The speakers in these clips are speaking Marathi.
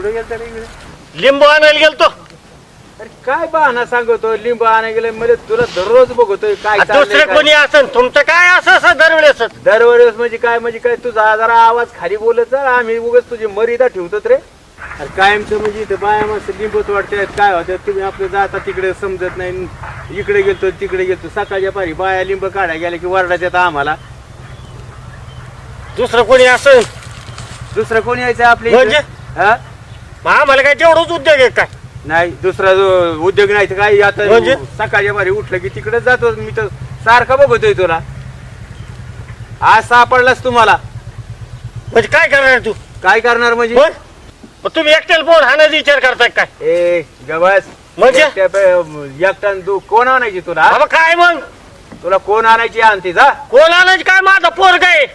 कुठे गेलता रे इकडे? लिंबू आणायला गेलतो. अरे काय बहाना सांगतो लिंब आणायला गेलं म्हणजे तुला दररोज बघतोय काय आ, चाललंय दुसरे काय. कोणी असन? तुमचं काय असं असं दरवेळेस दरवेळेस म्हणजे काय म्हणजे काय? तुझा जरा आवाज खाली बोलत जा आम्ही उगाच तुझी मर्यादा ठेवतो रे. अरे कायमचं म्हणजे इथं बाया मस्त लिंबत वाटतात काय होतं तुम्ही आपलं जाता तिकडे समजत नाही. इकडे गेलतो तिकडे गेलतो. सकाळच्या पारी बाया लिंब काढायला गेल्या की वरडात येतं आम्हाला. दुसरं कोणी असन? दुसरं कोणी यायचं आपल्या म्हणजे? हा? मग आम्हाला काय तेवढंच उद्योग आहे काय नाही दुसरा जो उद्योग नाही तर काय आता म्हणजे? सकाळच्या भारी उठलं की तिकडे जातो मी तर सारखा बघतोय तुला. आज सापडलास तुम्हाला. म्हणजे काय करणार तू? काय करणार म्हणजे? मग तुम्ही एकट्याला फोन हाणायचा विचार करताय काय? ए गबस म्हणजे? एकट्यानं तू कोण आणायची तुला? काय मग? तुला कोण आणायची आणते जा. कोण आणायची? काय माझा पोर काय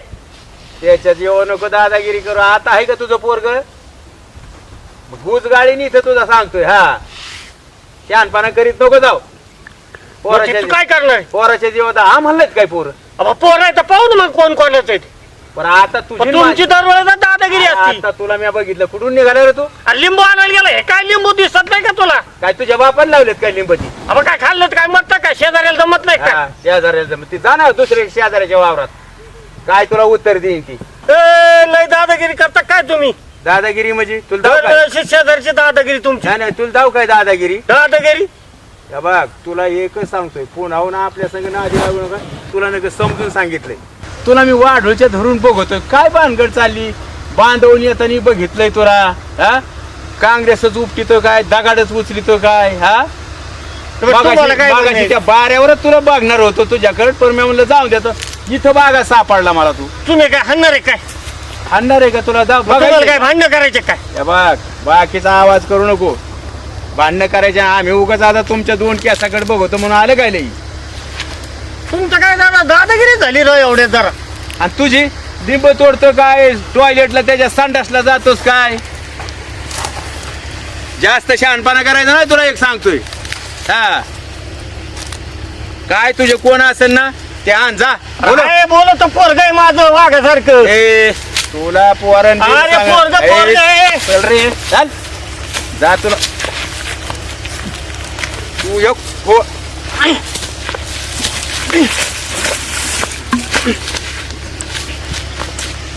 त्याच्यात येऊ नको दादागिरी करू. आता आहे का तुझं पोरग? गुज गाडी इथं तुझा सांगतोय हा. शहाणपणा करीत नको जाऊ. पोराच्या तू काय करणार? पोराच्या जीवात हा म्हणलेत काय पोर? पोर आहे तर पाहू ना मग कोण कोणाचं आहे ते. पण आता तुझी पण तुमची दरवेळेस दादागिरी असती. आता तुला मी बघितलं कुठून निघाला रे तू? आणि लिंबू आणायला गेला हे काय लिंबू दिसत नाही का तुला? काय तुझ्या बापान लावलेत काय लिंबती आपण काय खाल्लं तर काय? मत काय शेजाऱ्याला जमत नाही का? शेजाऱ्याला ती जाणार दुसऱ्या शेजाऱ्याच्या वावरात. काय तुला उत्तर देईन ती? ए, लय दादागिरी करता काय तुम्ही? दादागिरी म्हणजे? तुला दाव काय? दरवेळेस शेजारची दादागिरी तुमची. नाही नाही तुला दाव काय दादागिरी? दादागिरी? हे बघ तुला एकच सांगतोय पुन्हा ना आपल्या संग ना आधी लागू नका. तुला नका समजून सांगितलंय. तुला मी वाढोच्या धरून बघतोय. काय भानगड चालली? बांधवून येताना बघितलंय तुला हा? काँग्रेसच उपटितो काय? दगाडच उचलितो काय? हा? तुम्हाला काय बाऱ्यावरच तुला बघणार होतो तुझ्याकडे पण मी म्हणलं जाऊन देतो. इथं बागा सापडला मला तू. तुम्ही काय हाणणार आहे काय? आणणार आहे का तुला? जाऊ मग तुम्हाला बघायचं. काय भांडण करायचे काय? हे बघ बाकीचा आवाज करू नको. भांडणं करायचे आम्ही उगाच आता तुमच्या दोन केसाकडे बघतो म्हणून आलं काय लई? तुमचं काय जरा दादागिरी झाली र एवढे जरा. आणि तुझी? लिंब तोडतो काय? टॉयलेटला त्याच्या संडासला जातोस काय? जास्त शहाणपणा करायचा नाही तुला एक सांगतोय. हा. काय तुझे कोण असेल ना ते आण जा. बोलो. काय बोलत पोरग आहे माझं वाघासारखं. ए तुला पोरण अरे पोरगं, पोरगं आहे. चल रे. चल. जा तुला. तू एक हो.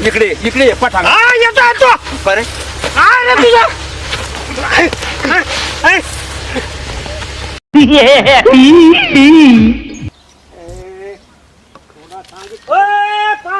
इकडे इकडे ये, येतो येतो. अरे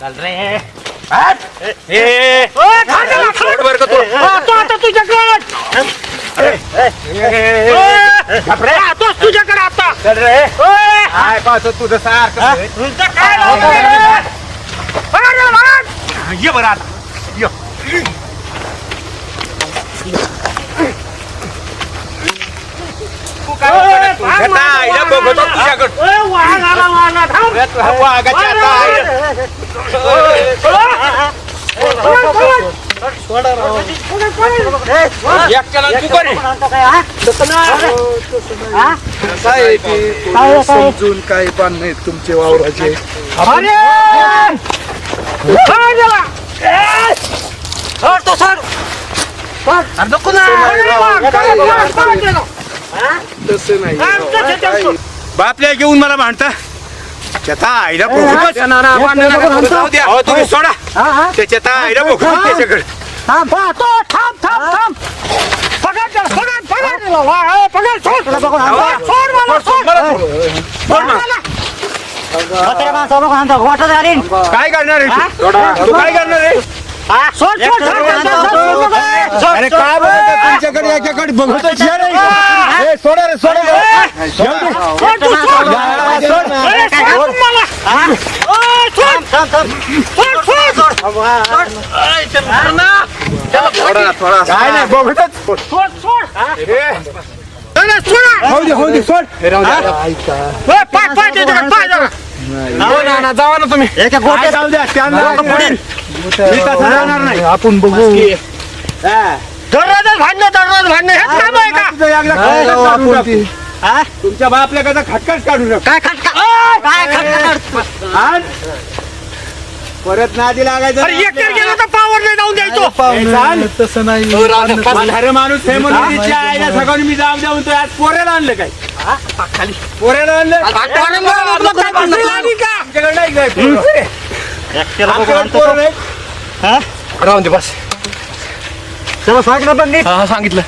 चल रे. सोड बरं का तू. पाहतो आता तुझ्याकडे पाहतोच तुझ्याकडे आता. चल रे. काय पाहतो तुझं सारखं. तुमचं काय. ये बरं आता ये. तू काय ओय, बघत तू? घेता आईला बघतो तुझ्याकडं. वाघ आला, वाघ आला. थांब. वाघाच्या आता आईला. एकट्याला तू काय आहे की समजून काही पण नाही तुमचे वावराचे तो सर. नको ना. काय काय तसं नाही. बापल्या घेऊन मला म्हणता चेता तुम्ही सोडा. ते चेता खूप काय करणार तू? काय करणार रे सोड सोड अरे काय बोलतो तुमच्याकडे याच्याकडे बघतो शेर आहे ए सोडा रे सोडा. रे शेवटी सोड थोडा थोडा काय नाही बघतच. त्याच्याकडे, पाय जरा. जावा ना तुम्ही. काय जाऊ द्या त्यांना मी तसं जाणार नाही. आपण बघू. हा. दररोजच भांडणं दररोज भांडणं हेच काम आहे का तुझं एकदा काय खटकाच राव काढून आपण टाकू. ती. हा? तुमच्या बापल्या कसा खटकाच काढू नका काय खटका? ए, काय खटका. परत नादी लागायचं अरे एक तर गेलं तर पावर नाही जाऊन द्यायचो. पाहुणे, तसं नाही. म्हातारं माणूस हे म्हणून तिच्या आईला सकाळी मी जाऊ द्या म्हणतो आज पोऱ्याला आणलं काय? आणलं. राहून दे बस चला सांगितलं पण हा सांगितलं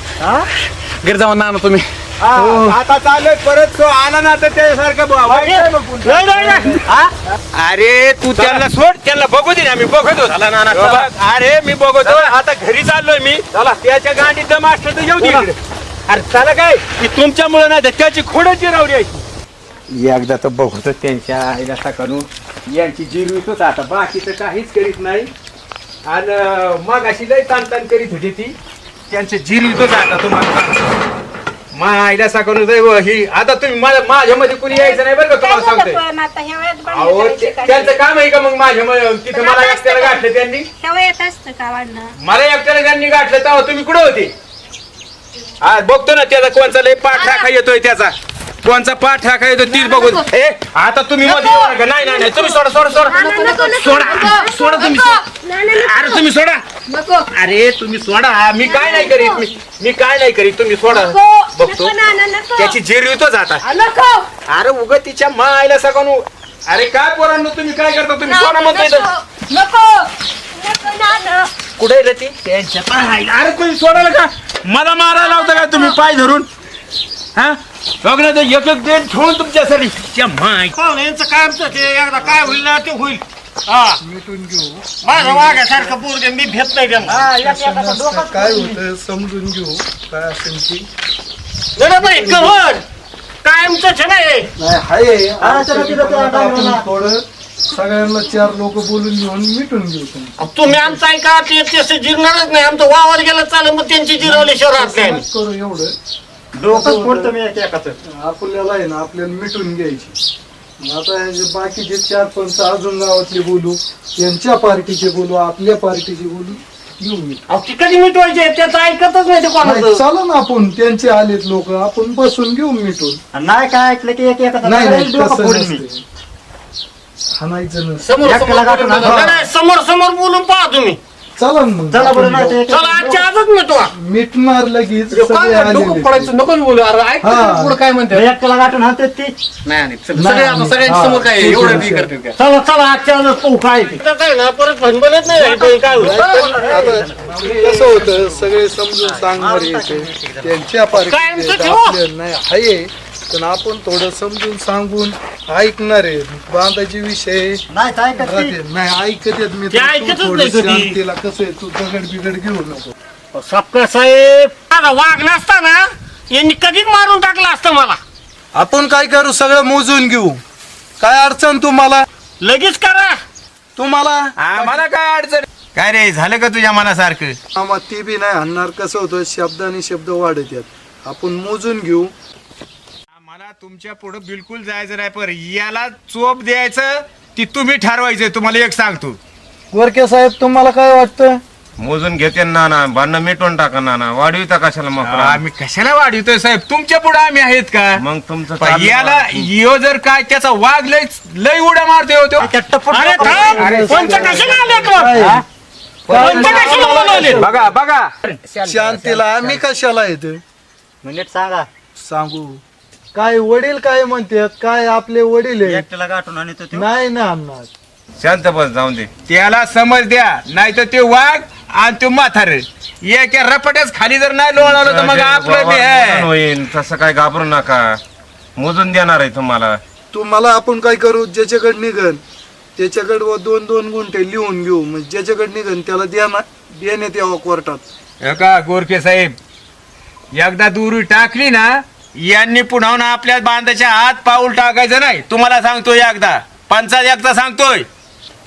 घरी जाऊन ना तुम्ही आता चाललोय परत तो आला ना तर त्यासारखं? अरे तू त्यांना सोड त्यांना बघू दे ना मी बघतो बघ, अरे मी बघतो आता घरी चाललोय मी चला त्याच्या गांडीत दम असलं तर येऊ दे. अरे चला काय? की तुमच्यामुळे नाही तर त्याची खोडाची रावडी आहे. एकदा तर बघतो त्यांच्या आईला करून. यांची जिरवीतच आता बाकीचं काहीच करीत नाही. आणि मग अशी लय ताण करीत होती ती. त्यांचं जिरवीतच आता तुम्हाला मा आईला साकरून ही आता तुम्ही माझ्या माझ्यामध्ये कुणी यायचं नाही बरं का तुम्हाला सांगतोय? पण आता ह्या वयात अहो? त्यांचं काम आहे का मग माझ्या म- तिथं मला एकट्याला गाठलं त्यांनी? मला एकट्याला त्यांनी गाठलं तेव्हा तुम्ही कुठे होते? हा बघतो ना त्याचा कोणचा लय पाठ राखा येतोय त्याचा. कोणचा पाठ राखा येतो तीच बघून. ए आता तुम्ही मध्ये येऊ नका. नाही नाही नाही. तुम्ही सोडा सोडा सोडा. सोडा सोडा तुम्ही अरे तुम्ही सोडा. अरे तुम्ही सोडा. मी काय नाही करीत मी मी काय नाही करीत. तुम्ही सोडा. बघतो. त्याची जिरवी तो जाता अरे उग तिच्या मायला सगळं अरे काय पोरांनो तुम्ही काय करता? तुम्ही सोडा म्हणतोय तर. कुठे रे ती? त्यांच्या अरे तुम्ही सोडायला का मला मारायला होता का तुम्ही? पाय धरून. हा? बघ ना ते एक एक देण ठेवून तुमच्यासाठी. त्या माय पाहुणे यांचं कायमचं ते? एकदा काय होईल ना ते होईल. हा. मिटून घेऊ. माझं वाघासारखं पोरगे मी भेट नाही त्यांना. काय होतं समजून घेऊ. काय असेल ती. कायमच नाही. आपण थोडं सगळ्यांना चार लोक बोलून घेऊन मिटून घेऊ तुम्ही. तुम्ही आमचा ऐका ते तसे जिरणारच नाही. आमचं वावर गेलं चालेल मग त्यांची जिरवली शहरात नाही. करू एवढं. डोकं फोडतो मी एक एकाच. आपल्याला आहे ना आपल्याला मिटून घ्यायची. मग आता हे जे बाकीचे चार पंच अजून गावातले बोलू यांच्या पार्टीचे बोलू आपल्या पार्टीचे बोलू अहो ती कधी मिटवायचे त्याचं ऐकतच नाही ते नाही, कोणाचं. चला ना आपण त्यांचे आलेत लोक आपण बसून घेऊ मिटून. नाही काय ऐकलं की एक एकाचा. नाही नाही तसं नसते हाणायचं समोर समोर बोलून- नाही, नाही, समोर समोर बोलून पहा तुम्ही. चला ना मग. चला आजच्या आजच मिटवा. मिटणार लगेच सगळे आलेले पडायचं नको बोलू अरे ऐक हा. पुढं काय म्हणते एकट्याला गाठून हातात ती? नाही नाही सग- सगळे आता सगळ्यांच्या समोर काय आहे? एवढं का? चला चला आजच्या आजच पाहू काय ते. काय ना परत भनभनच नाही काय होईल? आता कसं होतं सगळे समजून सांगणार यायचे त्यांच्या कायमचं ठेवा. नाही आहे. पण आपण थोडं समजून सांगून ऐकणार आहे. बांधाचे विषय नाही तर ऐकत ती. राहते. नाही ऐकत येत मी ते ऐकतच नाही कधी. शांतीला कसं आहे तू दगड बिगड घेऊ नको. सपका साहेब. माझा वाघ नसता ना यांनी कधीच मारून टाकला असतं मला. आपण काय करू सगळं मोजून घेऊ. काय अडचण तुम्हाला? लगेच करा. तुम्हाला? मला काय अडचण? काय रे झालं का तुझ्या मनासारखं? आम्हा ती बी नाही आणणार. कसं होतं शब्दाने शब्द वाढत आहेत. आपण मोजून घेऊ. मला तुमच्यापुढे बिलकुल जायचं नाही पर याला चोप द्यायचं ती तुम्ही ठरवायचं तुम्हाला एक सांगतो. गोरके साहेब तुम्हाला काय वाटतं? मोजून घेते ना ना भांडणं मिटवून टाका ना ना वाढविता कशाला मग? आम्ही कशाला वाढवतोय साहेब? तुमच्यापुढे आम्ही आहेत का? मग तुमचं पण याला. यो जर काय त्याचा वाघ लय लय उड्या मारतोय हो तो. अरे थांब! पंच कशाला आले तो? पंच कशाला बोलवले बघा बघा. शांतीला आम्ही कशाला येतो मिनिट सांगा. सांगू. काय वडील काय म्हणतात काय आपले वडील एकट्याला गाठून आणि तो. नाही ना आणणार. शांत बस जाऊन दे. त्याला समज द्या नाही तर ते वाघ आणि तो म्हातार. एका रपट्याच खाली जर नाही लोळालं तर मग आपलं बी आहे. होईल तसं काय घाबरू नका. मोजून देणार आहे तुम्हाला. तुम्हाला आपण काय करू? ज्याच्याकडे निघन त्याच्याकडे व दोन दोन गुंठे लिहून घेऊ. म्हणजे ज्याच्याकडे निघन त्याला द्या ना देण्यात यावं कोर्टात. हे का गोरखे साहेब? एकदा दुरी टाकली ना यांनी पुन्हा ना आपल्या बांधाच्या आत पाऊल टाकायचं नाही. तुम्हाला सांगतोय एकदा. पंचायत एकदा सांगतोय.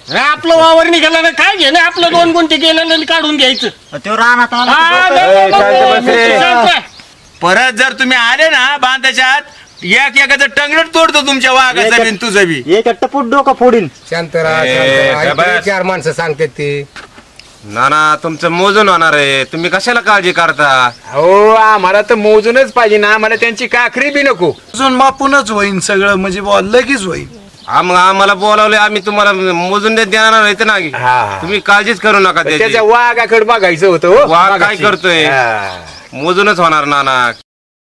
हे आपलं वावर निघालं ना काय घेणं? आपलं दोन गुंठे गेलं आणि काढून घ्यायचं. तो रानात आला हा, की नाही, ए, शांत बस. रे. शांत आहे. परत जर तुम्ही आले ना बांधाच्या आत एक एकाचं टंगड तोडतो तुमच्या वाघाचं बी न तुझं बी. एक टपूट डोकं फोडीन. शांत राहा शांत? चार माणसं सांगतात ते. नाना तुमचं मोजून होणार आहे. तुम्ही कशाला काळजी करता? हो आम्हाला तर मोजूनच पाहिजे ना. आम्हाला त्यांची काकरी बी नको. अजून मापूनच होईन सगळं म्हणजे बुवा लगेच होईल आम आम्हाला बोलावले आम्ही तुम्हाला मोजून देत देणार नाही ना हा. तुम्ही काळजीच करू नका त्याची. त्याच्या वाघाकडे बघायचं होतं हो. वाघ काय मागाशी. करतोय? हा. मोजूनच होणार नाना.